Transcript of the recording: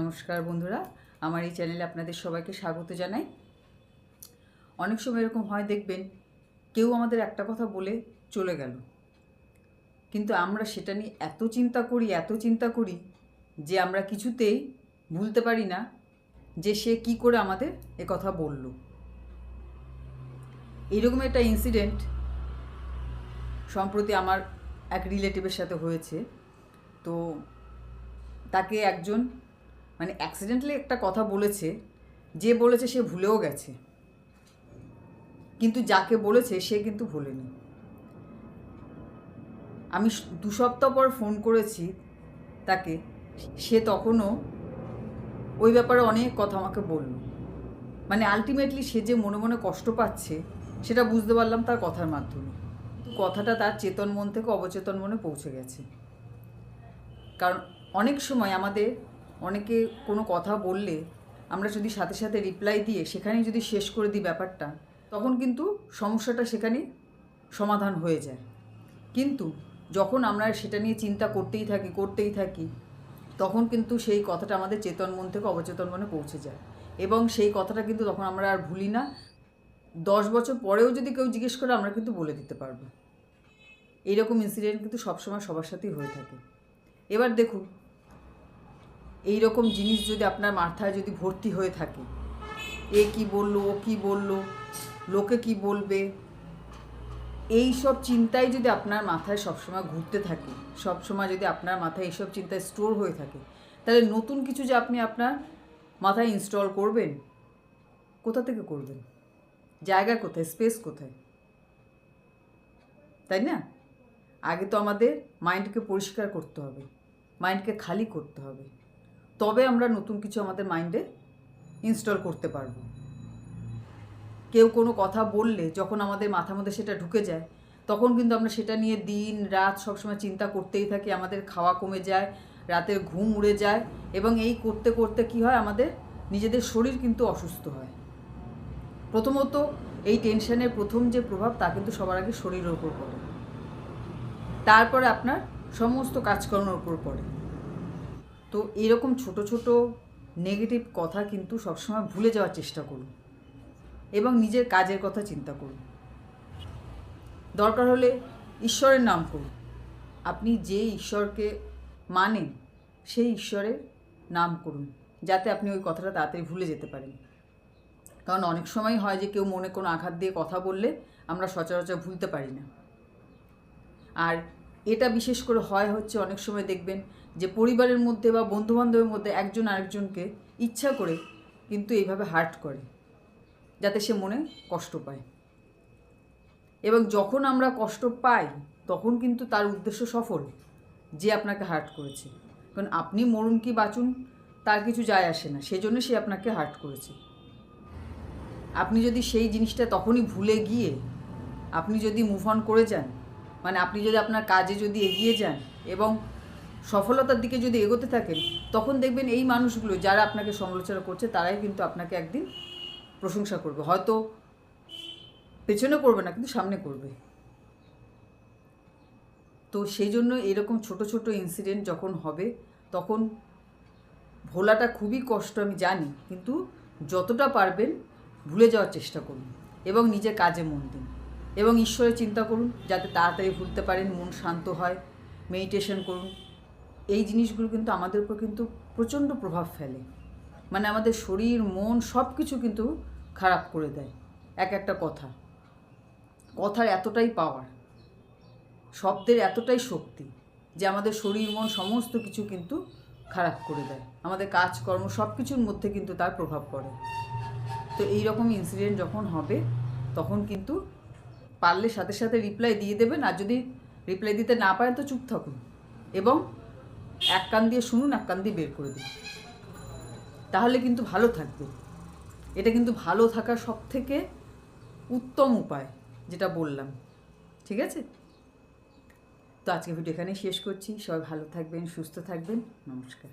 নমস্কার বন্ধুরা, আমার এই চ্যানেলে আপনাদের সবাইকে স্বাগত জানাই। অনেক সময় এরকম হয়, দেখবেন কেউ আমাদের একটা কথা বলে চলে গেল। কিন্তু আমরা সেটা নিয়ে এত চিন্তা করি, এত চিন্তা করি যে আমরা কিছুতেই ভুলতে পারি না যে সে কি করে আমাদের এ কথা বলল। এইরকম একটা ইনসিডেন্ট সম্প্রতি আমার এক রিলেটিভের সাথে হয়েছে। তো তাকে একজন মানে অ্যাক্সিডেন্টালি একটা কথা বলেছে, যে বলেছে সে ভুলেও গেছে। কিন্তু যাকে বলেছে সে কিন্তু ভুলেনি। আমি দু সপ্তাহ পর ফোন করেছি তাকে, সে তখনও ওই ব্যাপারে অনেক কথা আমাকে বলল। মানে আলটিমেটলি সে যে মনে মনে কষ্ট পাচ্ছে, সেটা বুঝতে পারলাম তার কথার মাধ্যমে। কথাটা তার চেতন মন থেকে অবচেতন মনে পৌঁছে গেছে। কারণ অনেক সময় আমাদের অনেকে কোনো কথা বললে আমরা যদি সাথে সাথে রিপ্লাই দিয়ে সেখানেই যদি শেষ করে দিই ব্যাপারটা, তখন কিন্তু সমস্যাটা সেখানে সমাধান হয়ে যায়। কিন্তু যখন আমরা সেটা নিয়ে চিন্তা করতেই থাকি করতেই থাকি, তখন কিন্তু সেই কথাটা আমাদের চেতন মন থেকে অবচেতন মনে পৌঁছে যায়। এবং সেই কথাটা কিন্তু তখন আমরা আর ভুলি না। দশ বছর পরেও যদি কেউ জিজ্ঞেস করে, আমরা কিন্তু বলে দিতে পারব। এইরকম ইনসিডেন্ট কিন্তু সবসময় সবার সাথেই হয়ে থাকে। এবার দেখুন এই রকম জিনিস যদি আপনার মাথায় যদি ভর্তি হয়ে থাকে, এ কি বলল, ও কি বলল, লোকে কি বলবে এই সব চিন্তাই যদি আপনার মাথায় সবসময় ঘুরতে থাকে, সবসময় যদি আপনার মাথায় এইসব চিন্তায় স্টোর হয়ে থাকে, তাহলে নতুন কিছু যে আপনি আপনার মাথায় ইনস্টল করবেন, কোথা থেকে করবেন? জায়গা কোথায়? স্পেস কোথায়? তাই না? আগে তো আমাদের মাইন্ডকে পরিষ্কার করতে হবে মাইন্ডকে খালি করতে হবে। তবে আমরা নতুন কিছু আমাদের মাইন্ডে ইনস্টল করতে পারব। কেউ কোনো কথা বললে যখন আমাদের মাথার মধ্যে সেটা ঢুকে যায়, তখন কিন্তু আমরা সেটা নিয়ে দিন, রাত সবসময় চিন্তা করতেই থাকি, আমাদের খাওয়া কমে যায়, রাতের ঘুম উড়ে যায় এবং এই করতে করতে কি হয়, আমাদের নিজেদের শরীর কিন্তু অসুস্থ হয়। প্রথমত এই টেনশনের প্রথম যে প্রভাব, তা কিন্তু সবার আগে শরীরের উপর পড়ে। তারপরে আপনার সমস্ত কাজকর্মের উপর পড়ে। তো এরকম ছোট ছোট নেগেটিভ কথা কিন্তু সবসময় ভুলে যাওয়ার চেষ্টা করুন এবং নিজের কাজের কথা চিন্তা করুন। দরকার হলে ঈশ্বরের নাম করুন। আপনি যে ঈশ্বরকে মানেন, সেই ঈশ্বরের নাম করুন, যাতে আপনি ওই কথাটা তাড়াতাড়ি ভুলে যেতে পারেন। কারণ অনেক সময় হয় যে কেউ মনে কোনো আঘাত দিয়ে কথা বললে আমরা সচরাচর ভুলতে পারি না। আর এটা বিশেষ করে হয় হচ্ছে অনেক সময় দেখবেন যে পরিবারের মধ্যে বা বন্ধুবান্ধবের মধ্যে একজন আরেকজনকে ইচ্ছা করে কিন্তু এইভাবে হার্ট করে, যাতে সে মনে কষ্ট পায়। এবং যখন আমরা কষ্ট পাই, তখন কিন্তু তার উদ্দেশ্য সফল যে আপনাকে হার্ট করেছে। কারণ আপনি মরুন কি বাঁচুন, তার কিছু যায় আসে না, সেজন্য সে আপনাকে হার্ট করেছে। আপনি যদি সেই জিনিসটা তখনই ভুলে গিয়ে, আপনি যদি মুভ অন করে যান মানে আপনি যদি আপনার কাজে যদি এগিয়ে যান এবং সফলতার দিকে যদি এগোতে থাকেন, তখন দেখবেন এই মানুষগুলো যারা আপনাকে সমালোচনা করছে, তারাই কিন্তু আপনাকে একদিন প্রশংসা করবে। হয়তো পেছনে করবে না, কিন্তু সামনে করবে। তো সেই জন্য এরকম ছোট ছোট ইনসিডেন্ট যখন হবে, তখন ভোলাটা খুবই কষ্ট, আমি জানি। কিন্তু যতটা পারবেন ভুলে যাওয়ার চেষ্টা করুন এবং নিজের কাজে মন দিন। এবং ঈশ্বরের চিন্তা করুন, যাতে তাড়াতাড়ি ভুলতে পারেন, মন শান্ত হয় মেডিটেশন করুন। এই জিনিসগুলো কিন্তু আমাদের উপর কিন্তু প্রচণ্ড প্রভাব ফেলে। মানে আমাদের শরীর, মন সব কিছু কিন্তু খারাপ করে দেয়, এক একটা কথা। কথার এতটাই পাওয়ার শব্দের এতটাই শক্তি, যে আমাদের শরীর, মন সমস্ত কিছু কিন্তু খারাপ করে দেয়। আমাদের কাজকর্ম সব কিছুর মধ্যে কিন্তু তার প্রভাব পড়ে। তো এই রকম ইনসিডেন্ট যখন হবে, তখন কিন্তু পারলে সাথে সাথে রিপ্লাই দিয়ে দেবেন, আর যদি রিপ্লাই দিতে না পারেন তো চুপ থাকুন। এবং এক কান দিয়ে শুনুন, এক কান দিয়ে বের করে দিন। তাহলে কিন্তু ভালো থাকবে। এটা কিন্তু ভালো থাকার সব থেকে উত্তম উপায়, যেটা বললাম। ঠিক আছে? তো আজকে ভিডিও এখানেই শেষ করছি। সবাই ভালো থাকবেন, সুস্থ থাকবেন। নমস্কার।